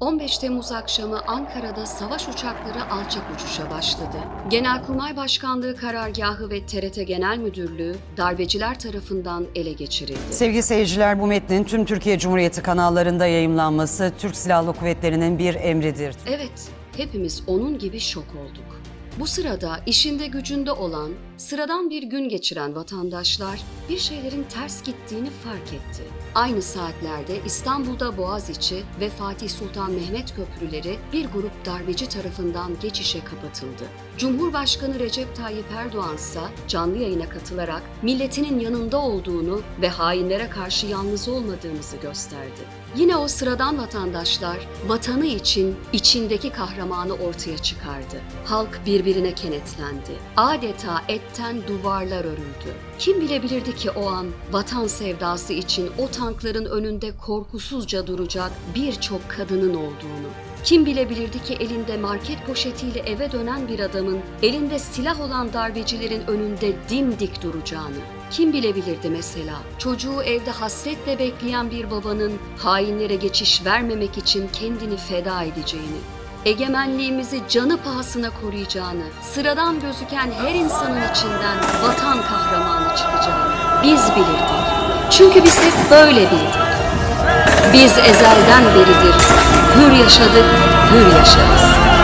15 Temmuz akşamı Ankara'da savaş uçakları alçak uçuşa başladı. Genelkurmay Başkanlığı karargahı ve TRT Genel Müdürlüğü darbeciler tarafından ele geçirildi. Sevgili seyirciler bu metnin tüm Türkiye Cumhuriyeti kanallarında yayımlanması Türk Silahlı Kuvvetleri'nin bir emridir. Evet, hepimiz onun gibi şok olduk. Bu sırada işinde gücünde olan, sıradan bir gün geçiren vatandaşlar bir şeylerin ters gittiğini fark etti. Aynı saatlerde İstanbul'da Boğaziçi ve Fatih Sultan Mehmet köprüleri bir grup darbeci tarafından geçişe kapatıldı. Cumhurbaşkanı Recep Tayyip Erdoğan ise canlı yayına katılarak milletinin yanında olduğunu ve hainlere karşı yalnız olmadığımızı gösterdi. Yine o sıradan vatandaşlar vatanı için içindeki kahramanı ortaya çıkardı. Halk birbirine kenetlendi. Adeta etten duvarlar örüldü. Kim bilebilirdi ki o an vatan sevdası için o tankların önünde korkusuzca duracak birçok kadının olduğunu. Kim bilebilirdi ki elinde market poşetiyle eve dönen bir adamın elinde silah olan darbecilerin önünde dimdik duracağını. Kim bilebilirdi mesela çocuğu evde hasretle bekleyen bir babanın hainlere geçiş vermemek için kendini feda edeceğini egemenliğimizi canı pahasına koruyacağını, sıradan gözüken her insanın içinden vatan kahramanı çıkacağını biz bilirdik. Çünkü biz hep böyle bildik. Biz ezelden beridir hür yaşadık, hür yaşarız.